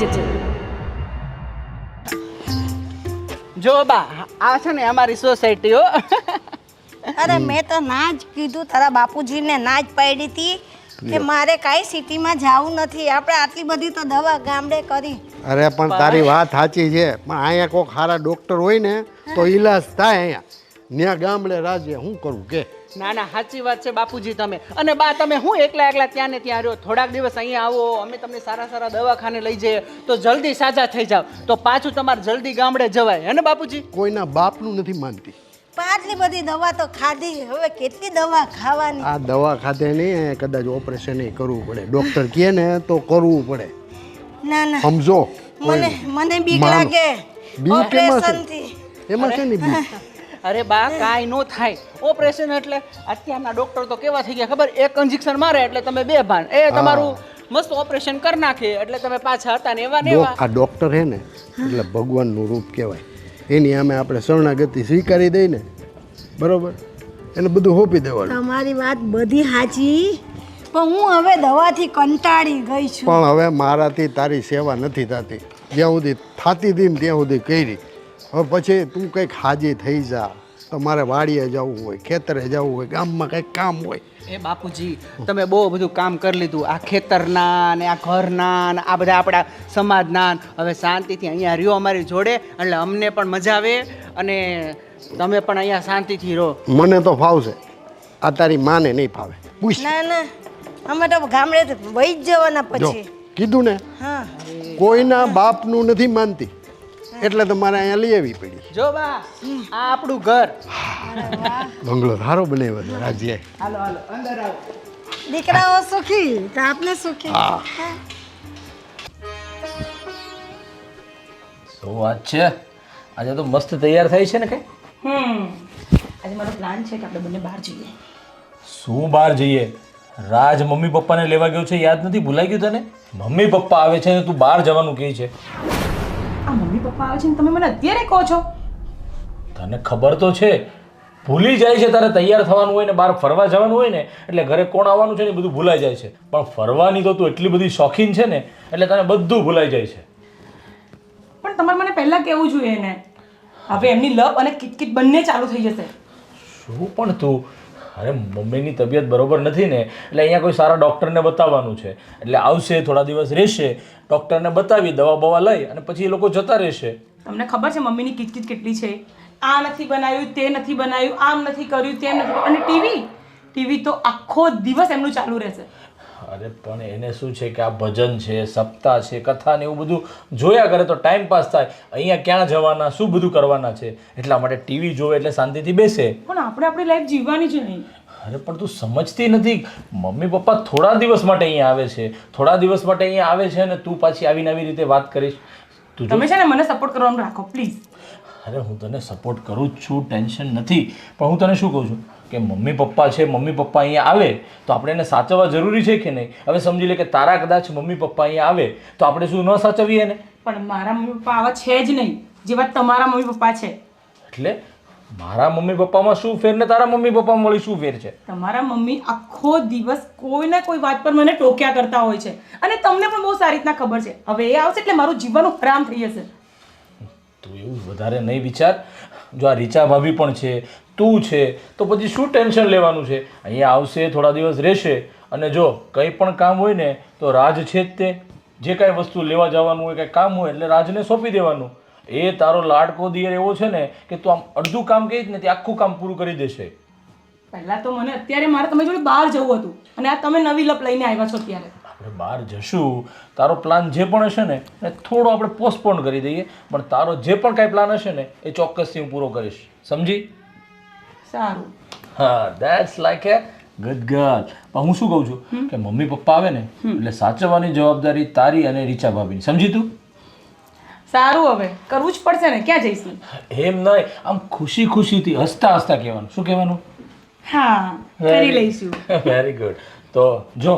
છે. જો બા આ છે ને અમારી સોસાયટી હો. અરે મેં તો ના જ કીધું તારા બાપુજીને ના જ પાડી હતી કે મારે કાંઈ સિટીમાં જવું નથી. આપણે આટલી બધી તો દવા ગામડે કરી. અરે પણ તારી વાત સાચી છે. પણ અહીંયા કોઈક સારા ડૉક્ટર હોય ને તો ઈલાજ થાય અહીંયા. ત્યાં ગામડે રાજ્ય શું કરવું કે. ના ના સાચી વાત છે બાપુજી તમે. અને બા તમે હું એકલા એકલા ત્યાં ને ત્યાં રહ્યો? થોડાક દિવસ અહીંયા આવો અમે તમને સારા સારા દવાખાને લઈ જઈએ. તો જલ્દી સાજા થઈ જાવ તો પાછું તમારે જલ્દી ગામડે જવાય. હે ને બાપુજી? કોઈના બાપનું નથી માનતી. આટલી બધી દવા તો ખાધી. હવે કેટલી દવા ખાવાની? આ દવા ખાધે નહીં કદાચ ઓપરેશન કરવું પડે. ડોક્ટર કહે ને તો કરવું પડે. ના ના. સમજો. મને મને બીક લાગે. બીક એમાં છે? એમાં છે ને બીક? અરે બા કાંઈ નો થાય. ઓપરેશન એટલે અત્યારના ડોક્ટર તો કેવા થઈ ગયા ખબર? એક ઇન્જેક્શન મારે એટલે તમે બે ભાન. એ તમારું મસ્ત ઓપરેશન કરી નાખે એટલે તમે પાછા હતા ને એવા ને એવા. આ ડૉક્ટર હે ને એટલે ભગવાનનું રૂપ કહેવાય. એની સામે આપણે શરણાગતિ સ્વીકારી દઈ ને બરોબર? એને બધું હોપી દેવાનું. તમારી વાત બધી સાચી પણ હું હવે દવાથી કંટાળી ગઈ છું. પણ હવે મારાથી તારી સેવા નથી થતી. જ્યાં સુધી થતી હતી ને ત્યાં સુધી કરી. હવે પછી તું કંઈક હાજી થઈ જા. તો મારે વાડીએ જવું હોય ખેતરે જવું હોય ગામમાં કંઈક કામ હોય. એ બાપુજી તમે બહુ બધું કામ કરી લીધું. આ ખેતરના ને આ ઘરના ને આ બધા આપણા સમાજના હવે શાંતિથી અહીંયા રહ્યો અમારી જોડે એટલે અમને પણ મજા આવે અને તમે પણ અહીંયા શાંતિથી રહો. મને તો ફાવશે. આ તારી માને નહીં ફાવે. પૂછ. ના ના. અમે તો ગામડે વહી જવાના પછી. કીધું ને? કોઈના બાપનું નથી માનતી. એટલે તો મારે અહીંયા લઈ આવી પડી. જો બા આ આપણું ઘર. બંગલો સારો બનાવ્યો છે રાજ્ય હાલો હાલો અંદર આવો. દીકરાઓ સુખી તો આપને સુખી. શું વાત છે? આજે તો મસ્ત તૈયાર થઈ છે ને કઈ? હમ. આજે મારો પ્લાન છે કે આપણે બંને બહાર જઈએ. શું બહાર જઈએ? રાજ મમ્મી પપ્પાને લેવા ગયો છે યાદ નથી? ભૂલાઈ ગયું તને? મમ્મી પપ્પા આવે છે ને તું બહાર જવાનું કહે છે. મમ્મી પપ્પા આવે છે ને તમે મને અત્યારે કહો છો. તને ખબર તો છે. ભૂલી જાય છે તારે તૈયાર થવાનું હોય ને બહાર ફરવા જવાનું હોય ને એટલે ઘરે કોણ આવવાનું છે ને એ બધું ભૂલાઈ જાય છે. પણ ફરવાની તો તું એટલી બધી શોખીન છે ને એટલે તને બધું ભૂલાઈ જાય છે. પણ તમારે મને પહેલા કહેવું જોઈએ ને હવે એમની લપ અને કિટકિટ બંને ચાલુ થઈ જશે. શું પણ તું અરે, મમ્મીની તબિયત બરોબર નથી ને, એટલે અહીંયા કોઈ સારા ડૉક્ટરને બતાવવાનું છે. એટલે આવશે, થોડા દિવસ રહેશે, ડૉક્ટરને બતાવી, દવા બવા લઈ અને પછી એ લોકો જતા રહેશે. તમને ખબર છે મમ્મીની કિટકિટ કેટલી છે? આ નથી બનાવ્યું, તે નથી બનાવ્યું, આમ નથી કર્યું, તેમ નથી અને ટીવી? ટીવી તો આખો દિવસ એમનું ચાલુ રહેશે. અરે પણ એને શું છે કે આ ભજન છે સપ્તાહ છે કથા ને એવું બધું જોયા કરે તો ટાઈમ પાસ થાય. અહીંયા ક્યાં જવાના શું બધું કરવાના છે? એટલા માટે ટીવી જોવે એટલે શાંતિથી બેસે. પણ આપણે આપણી લાઈફ જીવવાની છે નહીં. અરે પણ તું સમજતી નથી. મમ્મી પપ્પા થોડા દિવસ માટે અહીંયા આવે છે. થોડા દિવસ માટે અહીંયા આવે છે અને તું પાછી આવીને આવી રીતે વાત કરીશ. તું તમે છે ને મને સપોર્ટ કરવાનું રાખો પ્લીઝ અરે હું તને સપોર્ટ કરું જ છું ટેન્શન નથી. પણ હું તને શું કહું છું? કે મમ્મી પપ્પા છે મમ્મી પપ્પા અહીંયા આવે તો આપણે એને સાચવવા જરૂરી છે કે નહીં? હવે સમજી લે કે તારા કદાચ મમ્મી પપ્પા અહીંયા આવે તો આપણે શું ન સાચવીએ ને પણ મારા મમ્મી પપ્પા આવા છે જ નહીં. જેવા તમારા મમ્મી પપ્પા છે. એટલે મારા મમ્મી પપ્પામાં શું ફેર ને તારા મમ્મી પપ્પામાં વળી શું ફેર છે? તમારા મમ્મી આખો દિવસ કોઈ ને કોઈ વાત પર મને ટોક્યા કરતા હોય છે. અને તમને પણ બહુ સારી રીતના ખબર છે. હવે એ આવશે એટલે મારું જીવન હરામ થઈ જશે. તું એવું વધારે નહીં વિચાર. જો આ રીચા ભાભી પણ છે તું છે તો પછી શું ટેન્શન લેવાનું છે? અહીંયા આવશે થોડા દિવસ રહેશે અને જો કંઈ પણ કામ હોય ને તો રાજ છે જ તે. જે કાંઈ વસ્તુ લેવા જવાનું હોય કાંઈ કામ હોય એટલે રાજને સોંપી દેવાનું. એ તારો લાડકો દિયર એવો છે ને કે તું આમ અડધું કામ કહીશ ને તે આખું કામ પૂરું કરી દેશે. પહેલા તો મને અત્યારે મારે તમે જોડે બહાર જવું હતું અને આ તમે નવી લપ લઈને આવ્યા છો અત્યારે. આપણે બહાર જશું. તારો પ્લાન જે પણ હશે ને એ થોડો આપણે પોસ્ટપોન કરી દઈએ પણ તારો જે પણ કાંઈ પ્લાન હશે ને એ ચોક્કસથી હું પૂરો કરીશ. સમજી? સારું. હા ધેટ્સ લાઈક એ ગુડ પણ હું શું કહું છું કે મમ્મી પપ્પા આવે ને એટલે સાચવવાની જવાબદારી તારી અને રીચા ભાભીની. સમજી તું? સારું હવે કરવું જ પડશે ને ક્યાં જઈશું? એમ નહીં આમ ખુશી ખુશીથી હસતા હસતા કહેવાનું. શું કહેવાનું? હા કરી લઈશું. વેરી ગુડ તો જો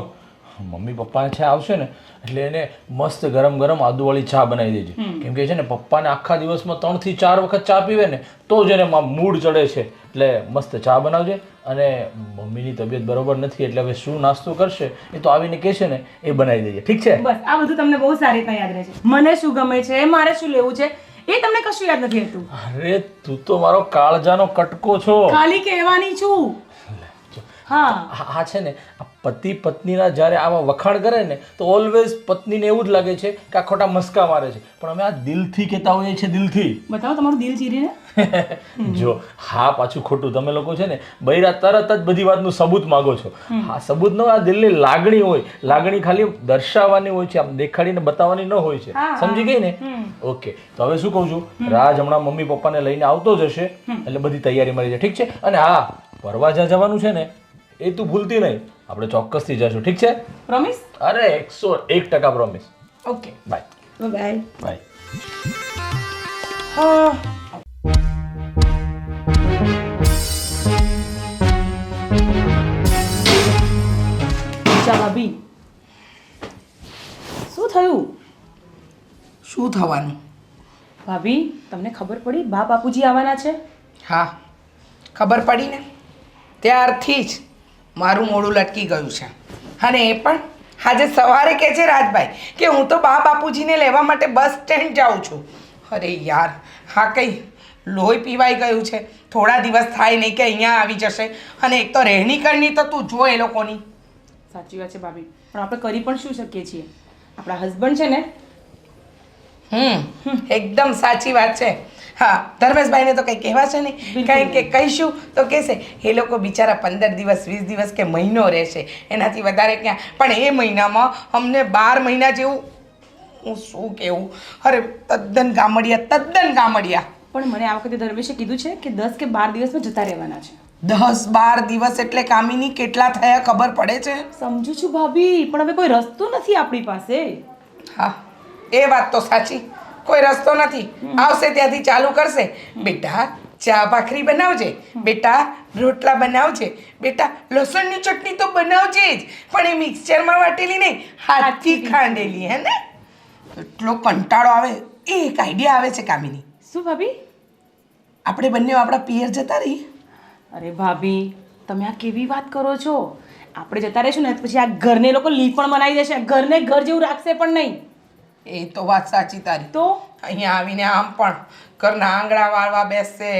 મમ્મી પપ્પા છે આવશે ને એટલે એને મસ્ત ગરમ ગરમ આદુવાળી ચા બનાવી દેજે. કેમ કે છે ને પપ્પાને આખા દિવસમાં ત્રણથી ચાર વખત ચા પીવે ને તો જ એને મૂડ ચડે છે. એટલે મસ્ત ચા બનાવજે. અને મમ્મીની તબિયત બરોબર નથી એટલે હવે શું નાસ્તો કરશે એ તો આવીને કહેશે ને એ બનાવી દેજે. ઠીક છે? બસ આ બધું તમને બહુ સારી રીતે યાદ રહેશે મને શું ગમે છે મારે શું લેવું છે એ તમને કશું યાદ નથી રહેતું. અરે તું તો મારો કાળજાનો કટકો છો. ખાલી કહેવાની છું. હા. આ છે ને આ પતિ પત્નીના જ્યારે આવા વખાણ કરે ને તો ઓલવેઝ પત્નીને એવું જ લાગે છે કે આ ખોટા મસ્કા મારે છે. પણ અમે આ દિલથી કહેતા હોઈએ છીએ દિલથી. બતાવો તમારું દિલ ચીરીને જો હા પાછું ખોટું. તમે લોકો છે ને બૈરા તરત જ બધી વાતનું સબૂત માગો છો. હા સબૂત ન આ દિલની લાગણી હોય. લાગણી ખાલી દર્શાવવાની હોય છે આમ દેખાડીને બતાવવાની ન હોય છે. સમજી ગઈ ને? ઓકે. તો હવે શું કહું છું? રાજ હમણાં મમ્મી પપ્પાને લઈને આવતો જ હશે એટલે બધી તૈયારી મળી જાય. ઠીક છે? અને હા ફરવા જ્યાં જવાનું છે ને એ તું ભૂલતી નહીં. આપણે ચોક્કસથી જશું ઠીક છે? પ્રોમિસ અરે એકસો એક ટકા promise okay bye bye bye હા ભાભી શું થયું? શું થવાનું? ભાભી તમને ખબર પડી? બા બાપુજી આવવાના છે? હા. ખબર પડી ને ત્યારથી જ. મારું મોડું લટકી ગયું છે. અને એ પણ આજે સવારે કહે છે રાજભાઈ કે હું તો બા બાપુજીને લેવા માટે બસ સ્ટેન્ડ જાઉં છું. અરે યાર હા કંઈ લોહી પીવાઈ ગયું છે. થોડા દિવસ થાય નહીં કે અહીંયા આવી જશે. અને એક તો રહેણી કરની તો તું જો એ લોકોની. સાચી વાત છે ભાભી. પણ આપણે કરી પણ શું શકીએ છીએ? આપણા હસબન્ડ છે ને? હમ. એકદમ સાચી વાત છે. હા ધર્મેશભાઈને તો કંઈ કહેવાશે નહીં. કારણ કે કહીશું તો કહેશે એ લોકો બિચારા પંદર દિવસ વીસ દિવસ કે મહિનો રહેશે. એનાથી વધારે ક્યાં? પણ એ મહિનામાં અમને બાર મહિના જેવું હું શું કહેવું? અરે તદ્દન ગામડિયા તદ્દન ગામડિયા. પણ મને આ વખતે ધર્મેશે કીધું છે કે દસ કે બાર દિવસમાં જતા રહેવાના છે. દસ બાર દિવસ એટલે કામિની કેટલા થયા ખબર પડે છે? સમજુ છું ભાભી પણ હવે કોઈ રસ્તો નથી આપણી પાસે. હા એ વાત તો સાચી. કોઈ રસ્તો નથી. આવશે ત્યાંથી ચાલુ કરશે. બેટા ચા ભાખરી બનાવજે. બેટા રોટલા બનાવજે. બેટા લસણની ચટણી તો બનાવજે જ. પણ એ મિક્સચરમાં વાટેલી નહીં હાથથી ખાંડેલી હે ને? એટલો કંટાળો આવે. એ એક આઈડિયા આવે છે કામિની. શું ભાભી? આપણે બંને આપણા પિયર જતા રહીએ. અરે ભાભી તમે આ કેવી વાત કરો છો? આપણે જતા રહીશું ને પછી આ ઘરને લોકો લીપણ બનાવી દેશે. ઘરને ઘર જેવું રાખશે પણ નહીં. એ તો વાત સાચી તારી. તો? અહીંયા આવીને આમ પણ ઘરના આંગણા વાળવા બેસશે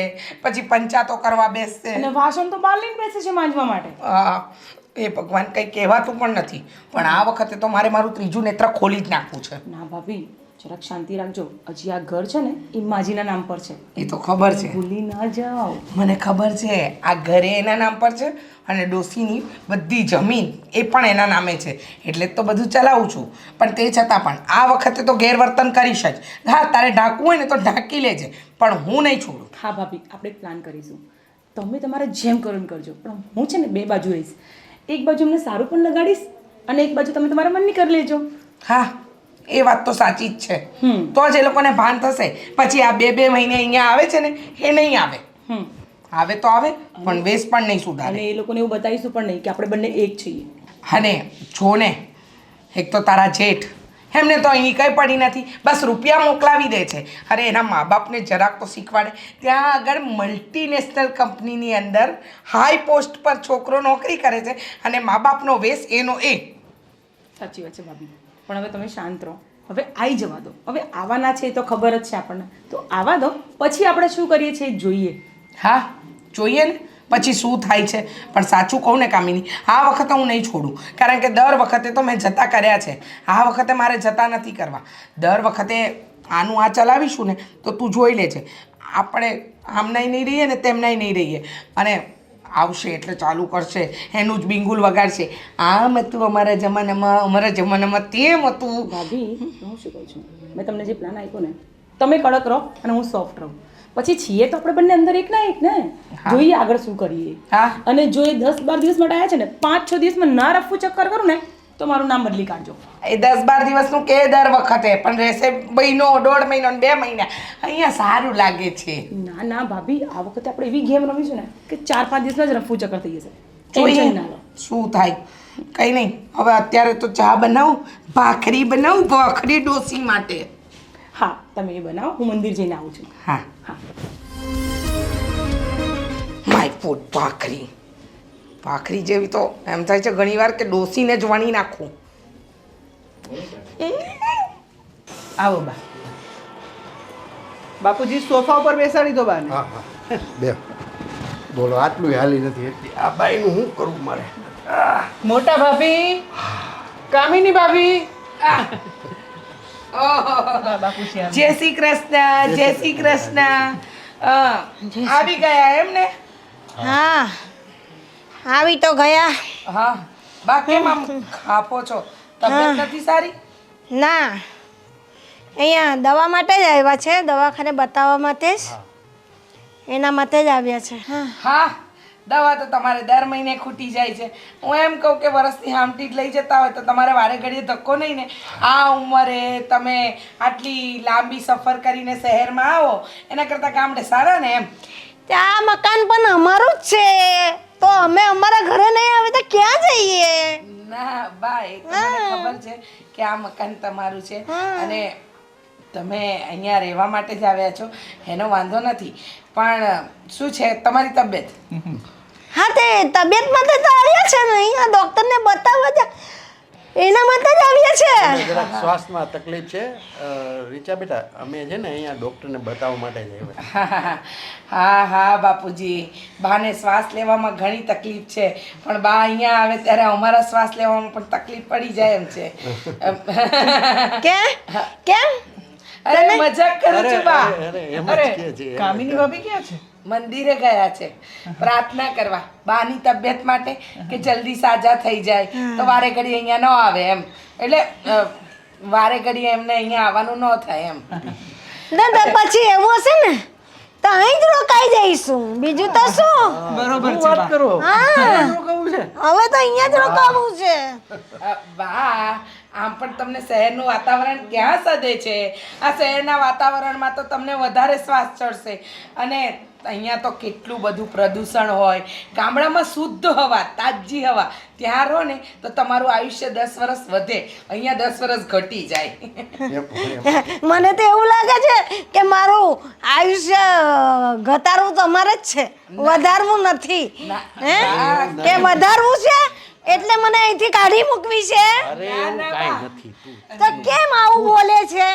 પછી પંચાતો કરવા બેસશે. અને વાસણ તો બહાર લઈને બેસે છે માંજવા માટે? હા એ ભગવાન કંઈ કહેવાતું પણ નથી. પણ આ વખતે તો મારે મારું ત્રીજું નેત્ર ખોલી જ નાખવું છે. ના ભાભી જરાક શાંતિ રાખજો. હજી આ ઘર છે ને એ માજીના નામ પર છે. એ તો ખબર છે. ભૂલી ના જાઓ. મને ખબર છે આ ઘરે એના નામ પર છે અને ડોસીની બધી જમીન એ પણ એના નામે છે. એટલે તો બધું ચલાવું છું. પણ તે છતાં પણ આ વખતે તો ગેરવર્તન કરીશ જ. હા તારે ઢાંકવું હોય ને તો ઢાંકી લેજે પણ હું નહીં છોડું. હા ભાભી આપણે પ્લાન કરીશું. તમે તમારે જેમ કરો એમ કરજો પણ હું છે ને બે બાજુ રહીશ. એક બાજુ અમને સારું પણ લગાડીશ અને એક બાજુ તમે તમારા મનની કરી લેજો. હા એ વાત તો સાચી જ છે. તો જ એ લોકોને ભાન થશે. પછી આ બે બે મહિને અહીંયા આવે છે ને એ નહીં આવે. હમ. આવે તો આવે પણ વેશ પણ નહીં સુધારે. એ લોકોને એવું બતાવીશું પણ નહીં કે આપણે બંને એક છીએ. અને જો ને એક તો તારા જેઠ એમને તો અહીં કંઈ પડી નથી. બસ રૂપિયા મોકલાવી દે છે. અરે એના મા બાપને જરાક તો શીખવાડે. ત્યાં આગળ મલ્ટીનેશનલ કંપનીની અંદર હાઈ પોસ્ટ પર છોકરો નોકરી કરે છે અને મા બાપનો વેશ એનો એ. સાચી વાત છે ભાભી. પણ હવે તમે શાંત રહો. હવે આવી જવા દો. હવે આવવાના છે એ તો ખબર જ છે આપણને. તો આવા દો. પછી આપણે શું કરીએ છીએ? જોઈએ. હા, જોઈએ ને. પછી શું થાય છે? પણ સાચું કહું ને કામિની, આ વખતે હું નહીં છોડું. કારણ કે દર વખતે તો મેં જતા કર્યા છે. આ વખતે મારે જતા નથી કરવા. દર વખતે આનું આ ચલાવીશું ને, તો તું જોઈ લેજે. આપણે આમનાય નહીં રહીએ ને તેમનાય નહીં રહીએ. અને આવશે એટલે ચાલુ કરશે એનું જ બિંગુલ વગાડશે. આમ હતું અમારા જમાનામાં અમારા જમાનામાં તેમ હતું. ભાભી હું શું કહું છું? મેં તમને જે પ્લાન આપ્યો ને તમે કડક રહો અને હું સોફ્ટ રહું. પછી છીએ તો આપણે બંને અંદર એક ના એક ને? જોઈએ આગળ શું કરીએ. હા. અને જો એ દસ બાર દિવસ માટે આવ્યા છે ને પાંચ છ દિવસમાં ના રફવું ચક્કર કરું ને તો મારું નામ બદલી કાઢજો. એ દસ બાર દિવસનું કે દર વખતે પણ રહેશે મહિનો દોઢ મહિનો ને બે મહિના. અહીંયા સારું લાગે છે. ના ના ભાભી આ વખતે આપણે એવી ગેમ રમીશું ને કે ચાર પાંચ દિવસમાં જ રફવું ચક્કર થઈ જશે. જોઈએ શું થાય? કંઈ નહીં. હવે અત્યારે તો ચા બનાવું ભાખરી બનાવું ભાખરી ડોસી માટે. હા તમે એ બનાવો હું મંદિર જઈને આવું છું. હા. હા. માય ફૂડ ભાખરી. ભાખરી જેવી તો એમ થાય છે ઘણીવાર કે ડોસીને જ વણી નાખું. આવો બા. બાપુજી સોફા ઉપર બેસાડી દો બાને. હા હા. બે. બોલો આટલું હાલી નથી એટલી. આ બાઈનું શું કરવું મારે? મોટા ભાભી કામિની ભાભી. જય શ્રી કૃષ્ણ જય શ્રી કૃષ્ણ. આવી ગયા એમ ને હા. આવી તો ગયા. હા બા કેમ આમ ખાપો છો. તબિયત નથી સારી? ના. અહીંયા દવા માટે જ આવ્યા છે દવાખાને બતાવવા માટે જ. એના માટે જ આવ્યા છે. હા. હા દવા તો તમારે દર મહિને ખૂટી જાય છે. હું એમ કહું કે વરસની હામટી જ લઈ જતા હોય તો તમારે વારે ઘડીએ ધક્કો નહીં ને. આ ઉંમરે તમે આટલી લાંબી સફર કરીને શહેરમાં આવો એના કરતાં ગામડે સારા ને એમ. ત્યાં મકાન પણ અમારું જ છે. તો અમે અમારા ઘરે નહીં આવે તો ક્યાં જઈએ? ના બા એ તો મને ખબર છે કે આ મકાન તમારું છે. અને તમે અહીંયા રહેવા માટે જ આવ્યા છો એનો વાંધો નથી. પણ શું છે તમારી તબિયત? હા તે તબિયત માટે તો આવ્યા છે ને. અહીંયા ડૉક્ટરને બતાવવા જ એના માટે જ આવ્યા છે. જરાક શ્વાસમાં તકલીફ છે. રીચા બેટા અમે છે ને અહીંયા ડૉક્ટરને બતાવવા માટે જ આવ્યા. હા હા બાપુજી. બાને શ્વાસ લેવામાં ઘણી તકલીફ છે. પણ બા અહીંયા આવે ત્યારે અમારા શ્વાસ લેવામાં પણ તકલીફ પડી જાય એમ છે. કે કેમ? અરે મજાક કરું છું બા. અરે, કામિની ભાભી ક્યાં છે? મંદિરે ગયા છે. પ્રાર્થના કરવા. બાની તબિયત માટે કે જલ્દી સાજા થઈ જાય. તો વારે ઘડી અહીંયા ન આવે એમ. એટલે વારે ઘડી એમને અહીંયા આવવાનું ન થાય એમ. ના પછી એવું હશે ને તો અહીં જ રોકાઈ જઈશું. બીજું તો શું? બરોબર છે વાત કરો? હા. હવે તો અહીંયા જ રોકાવું છે. બા આમ પણ તમને શહેરનું વાતાવરણ ક્યાં સદે છે? આ શહેરના વાતાવરણમાં તો તમને વધારે શ્વાસ ચડશે. અને અહીંયા તો કેટલું બધું પ્રદૂષણ હોય. ગામડામાં શુદ્ધ હવા તાજી હવા. ત્યાં રહો ને તો તમારું આયુષ્ય દસ વર્ષ વધે. અહીંયા દસ વર્ષ ઘટી જાય. મને તો એવું લાગે છે કે મારું આયુષ્ય ઘટાડવું તો અમારે જ છે. વધારવું નથી. હે? કે વધારવું છે એટલે મને અહીંથી કાઢી મૂકવી છે. અરે એવું કાંઈ નથી તો કેમ આવું બોલે છે?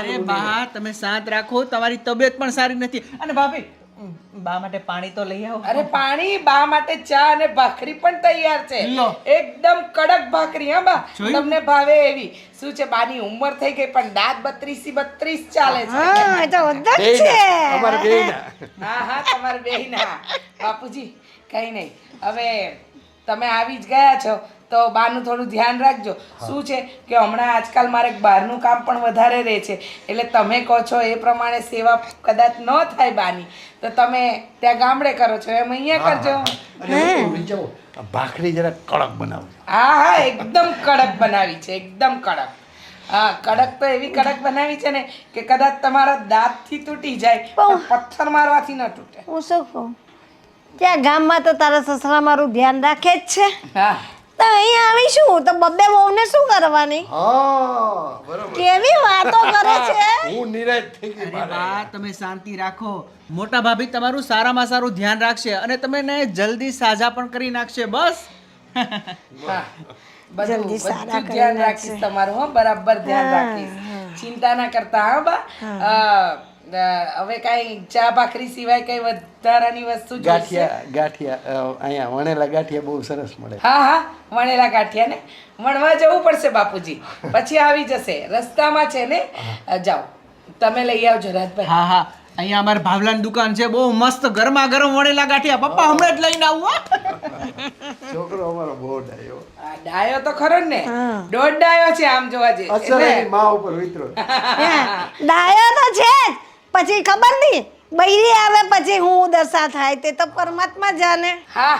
અરે બા તમે શાંત રાખો તમારી તબિયત પણ સારી નથી. અને ભાભી બા માટે પાણી તો લઈ આવો. અરે પાણી બા માટે ચા અને ભાખરી પણ તૈયાર છે. એકદમ કડક ભાખરી હા બા? તમને ભાવે એવી. શું છે બાની ઉંમર થઈ ગઈ પણ દાંતથી બત્રીસ ચાલે છે. હા એ તો બધા છે. અમારે બેયના. હા હા તમારે બેન બાપુજી કઈ નહીં. હવે તમે આવી જ ગયા છો તો બાનું થોડું ધ્યાન રાખજો. શું છે કે હમણાં આજકાલ મારે બહારનું કામ પણ વધારે રહે છે. એટલે તમે કહો છો એ પ્રમાણે સેવા કદાચ ન થાય બાની. તો તમે ત્યાં ગામડે કરો છો એમ અહીંયા કરજો. ભાખરી જરા કડક બનાવજો. હા હા એકદમ કડક બનાવી છે એકદમ કડક. હા કડક તો એવી કડક બનાવી છે ને કે કદાચ તમારા દાંતથી તૂટી જાય પથ્થર મારવાથી ન તૂટે. હું શું કહું? ત્યાં ગામમાં તો તારા સસરા મારું ધ્યાન રાખે જ છે. હા. તો અહીંયા આવીશું તો બબ્બે વહુને શું કરવાની? કેવી વાતો કરે છે? હું નિરાશ થઈ ગઈ અરે બા તમે શાંતિ રાખો. મોટા ભાભી તમારું સારામાં સારું ધ્યાન રાખશે અને તમને જલ્દી સાજા પણ કરી નાખશે બસ. હા બધું જલ્દી સારા બધું ધ્યાન. રાખીશ તમારું હો બરાબર ધ્યાન રાખીશ. ચિંતા ના કરતા હા બા. હવે કાંઈ ચા ભાખરી સિવાય કઈ વધારાની વસ્તુ ગાંઠિયા ગાંઠિયા અહીંયા વણેલા ગાંઠિયા બહુ સરસ મળે. હા હા વણેલા ગાંઠિયા ને વણવા જવું પડશે બાપુજી. પછી આવી જશે. રસ્તામાં છે ને જાઓ. તમે લઈ આવજો રાજભાઈ હા હા. અહીંયા અમારે ભાવલાની દુકાન છે. બહુ મસ્ત ગરમા ગરમ વણેલા ગાંઠિયા. પપ્પા હમણાં જ લઈને આવું હો. છોકરો અમારો બહુ ડાયો. ડાયો તો ખરો જ ને દોઢ ડાયો છે આમ જોવા જઈએ. અસર એટલે- એની મા ઉપર વિતરો ડાયો તો છે જ. પછી ખબર નહીં? બૈરી આવે પછી હું દશા થાય તે તો પરમાત્મા જાને હા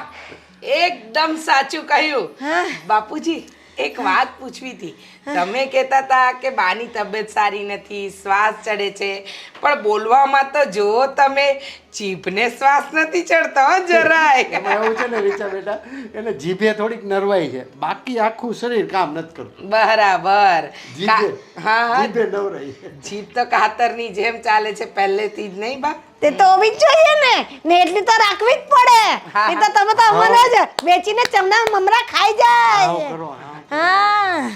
એકદમ સાચું કહ્યું. હા. બાપુજી એક વાત પૂછવી હતી. તમે કહેતા હતા કે બાની તબિયત સારી નથી શ્વાસ ચડે છે. પણ બોલવામાં તો જો તમે જીભને શ્વાસ નથી ચડતો જરાય. એવું છે ને રીચા બેટા એને જીભે થોડીક નરવાઈ છે. બાકી આખું શરીર કામ નથી કરતું. બરાબર. જીભે હા હા. જીભ તો કાતરની જેમ ચાલે છે પહેલેથી જ નહીં બા. તે તો હોવી જ જોઈએ ને. ને એટલી તો રાખવી જ પડે. એ તો તમે તો અમને જ વેચીને ચમના મમરા ખાઈ જાય. હા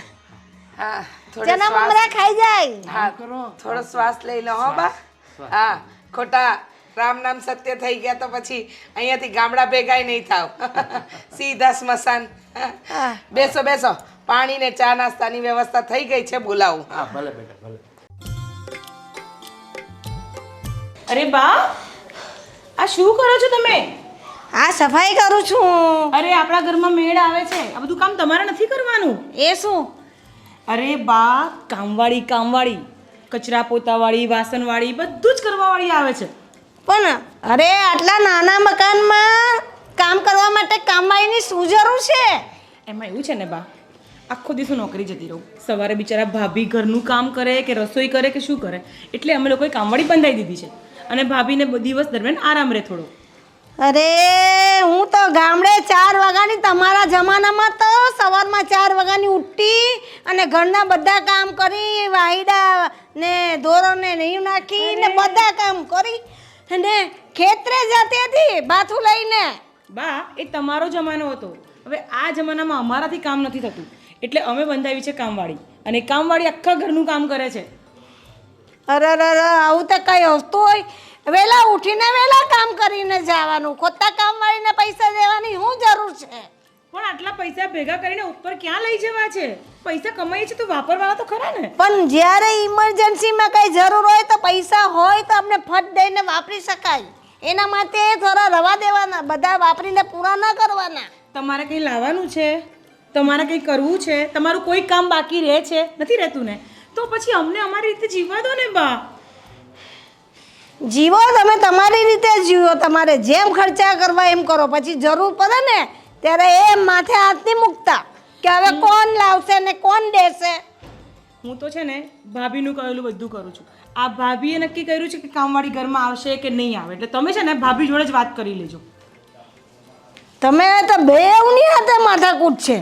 હા ચના શ્વાસ મમરા ખાઈ જાય. હા થોડો શ્વાસ લઈ લો હો બા. હા ખોટા રામ નામ સત્ય થઈ ગયા તો પછી અહીંયાથી ગામડા ભેગાય નહીં થાવ. સીધા સ્મશાન. બેસો બેસો. પાણી ને ચા નાસ્તાની વ્યવસ્થા થઈ ગઈ છે બોલાવું. હા ભલે બેટા ભલે. અરે બા આ શું કરો છો તમે? આ સફાઈ કરું છું. અરે આપણા ઘરમાં મેળ આવે છે. આ બધું કામ તમારે નથી કરવાનું? એ શું? અરે બા કામવાળી કામવાળી કચરા પોતાવાળી વાસણવાળી બધું જ કરવાવાળી આવે છે. પણ અરે આટલા નાના મકાનમાં કામ કરવા માટે કામવાળીની શું જરૂર છે? એમાં એવું છે ને બા આખો દિવસ નોકરી જતી રહું. સવારે બિચારા ભાભી ઘરનું કામ કરે કે રસોઈ કરે કે શું કરે એટલે અમે લોકોએ કામવાળી બંધાઈ દીધી છે. અને ભાભીને દિવસ દરમિયાન આરામ રહે થોડો. અરે હું તો ગામડે ચાર વાગ્યાની તમારા જમાનામાં તો સવારમાં ચાર વાગ્યાની ઉઠી અને ઘરના બધા કામ કરી વાહિડા ને ધોરણને નહીં નાખી ને બધા કામ કરી અને ખેતરે જતી હતી બાથું લઈને. બા એ તમારો જમાનો હતો. હવે આ જમાનામાં અમારાથી કામ નથી થતું. એટલે અમે બંધાવી છે કામવાળી. અને કામવાળી આખા ઘરનું કામ કરે છે. અરે અરે આવું તો કઈ આવતું હોય. વહેલા ઉઠીને વહેલા કામ કરીને જવાનું. ખોટા કામવાળીને પૈસા દેવાની શું જરૂર છે? પણ આટલા પૈસા ભેગા કરીને ઉપર ક્યાં લઈ જવા છે? પૈસા કમાઈએ છે તો વાપરવાના તો ખરા ને. પણ જ્યારે ઇમરજન્સીમાં કઈ જરૂર હોય તો પૈસા હોય તો આપણે ફટ દઈને વાપરી શકાય. એના માટે થોડા રવા દેવાના બધા વાપરીને પૂરા ન કરવાના. તમારે કંઈ લાવવાનું છે? તમારે કંઈ કરવું છે? તમારું કોઈ કામ બાકી રહે છે? નથી રહેતું ને? તો પછી અમને અમારી રીતે જીવવા દો ને બા. જીવો તમે તમારી રીતે જીવો. તમારે જેમ ખર્ચા કરવા એમ કરો. પછી જરૂર પડે ને ત્યારે એ માથે હાથ નહીં મૂકતા કે હવે કોણ લાવશે ને કોણ દેશે? હું તો છે ને ભાભીનું કહેલું બધું કરું છું. આ ભાભીએ નક્કી કર્યું છે કે કામવાળી ઘરમાં આવશે કે નહીં આવે. એટલે તમે છે ને ભાભી જોડે જ વાત કરી લેજો. તમે તો બેવની હાથે માથાકૂટ છે.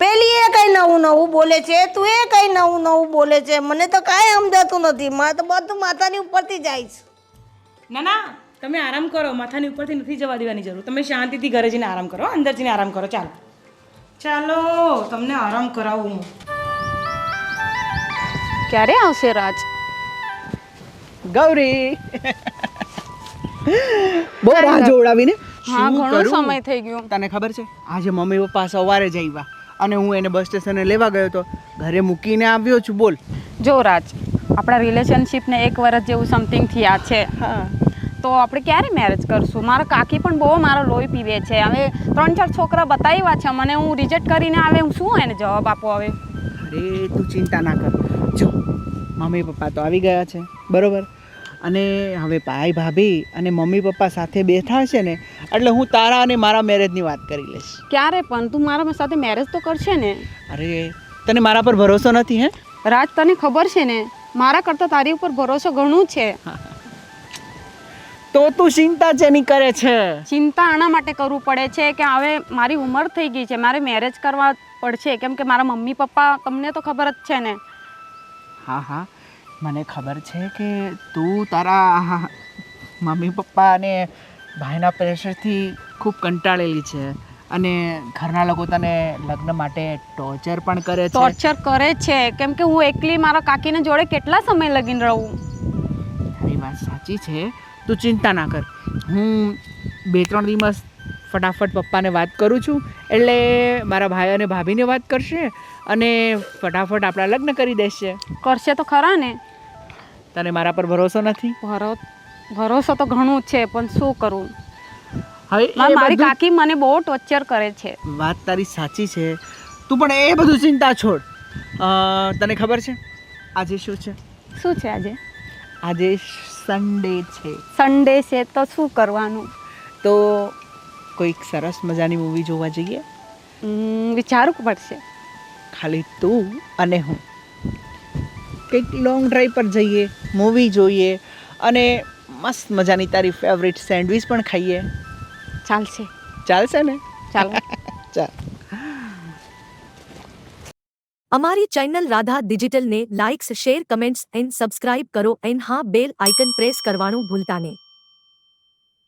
પેલી એ કઈ નવું નવું બોલે છે તું એ કઈ નવું નવું બોલે છે? મને તો કાંઈ સમજાતું નથી. મારે તો બધું માથાની ઉપરથી જાય છે. ના ના તમે આરામ કરો. માથાની ઉપરથી નથી જવા દેવાની જરૂર. તમે શાંતિથી ઘરે જઈને આરામ કરો અંદર જઈને આરામ કરો. ચાલો. ચાલો તમને આરામ કરાવું હું. ક્યારે આવશે રાજ? ગૌરી. બહુ રાહ જોવડાવીને હા ઘણો સમય થઈ ગયો. તને ખબર છે? આજે મમ્મી પપ્પા સવારે જ આવ્યા અને હું એને બસ સ્ટેશને લેવા ગયો તો ઘરે મૂકીને આવ્યો છું બોલ. જો રાજ આપણા રિલેશનશિપને એક વર્ષ જેવું સમથિંગ થયા છે. હા. તો આપણે ક્યારે મેરેજ કરશું? મારા કાકી પણ બહુ મારો લોહી પીવે છે. હવે ત્રણ ચાર છોકરા બતાવ્યા છે મને હું રિજેક્ટ કરીને આવે હું શું એને જવાબ આપો હવે? અરે તું ચિંતા ના કર. જો મમ્મી પપ્પા તો આવી ગયા છે. બરોબર? અને હવે ભાઈ ભાભી અને મમ્મી પપ્પા સાથે બેઠા છે ને એટલે હું તારા અને મારા મેરેજની વાત કરી લઈશ. ક્યારે પણ? તું મારા સાથે મેરેજ તો કરશે ને. અરે તને મારા પર ભરોસો નથી હે? રાજ તને ખબર છે ને મારા કરતાં તારી ઉપર ભરોસો ઘણું છે. તો તું ચિંતા જેની કરે છે? ચિંતા આના માટે કરવું પડે છે કે હવે મારી ઉંમર થઈ ગઈ છે મારે મેરેજ કરવા પડશે. કેમ કે મારા મમ્મી પપ્પા તમને તો ખબર જ છે ને. હા હા. મને ખબર છે કે તું તારા મમ્મી પપ્પા અને ભાઈના પ્રેશરથી ખૂબ કંટાળેલી છે અને ઘરના લોકો તને લગ્ન માટે ટોર્ચર પણ કરે છે. ટોર્ચર કરે છે. કેમ કે હું એકલી મારા કાકીને જોડે કેટલા સમય લગીને રહું? તારી વાત સાચી છે. તું ચિંતા ના કર. હું બે ત્રણ દિવસ ફટાફટ પપ્પાને વાત કરું છું. એટલે મારા ભાઈ અને ભાભીને વાત કરશે અને ફટાફટ આપણા લગ્ન કરી દેશે. કરશે તો ખરા ને. તને મારા પર ભરોસો નથી? ભરો ભરોસો તો ઘણું છે પણ શું કરું? હવે મારી કાકી મને બહુ ટોર્ચર કરે છે. વાત તારી સાચી છે. તું પણ એ બધું ચિંતા છોડ. તને ખબર છે? આજે શું છે? શું છે આજે? આજે સન્ડે છે. સન્ડે છે તો શું કરવાનું? તો કોઈક સરસ મજાની મૂવી જોવા જઈએ? વિચારવું પડશે. ખાલી તું અને હું. કંઈક લોંગ ડ્રાઈવ પર જઈએ મૂવી જોઈએ અને મસ્ત મજાની તારી ફેવરિટ સેન્ડવિચ પણ ખાઈએ. ચાલશે. ચાલશે ને? ચાલો. ચાલ. અમારી channel Radha ડિજિટલને likes share comments and subscribe કરો એન્ડ હા બેલ આઇકન પ્રેસ કરવાનું ભૂલતા નહીં.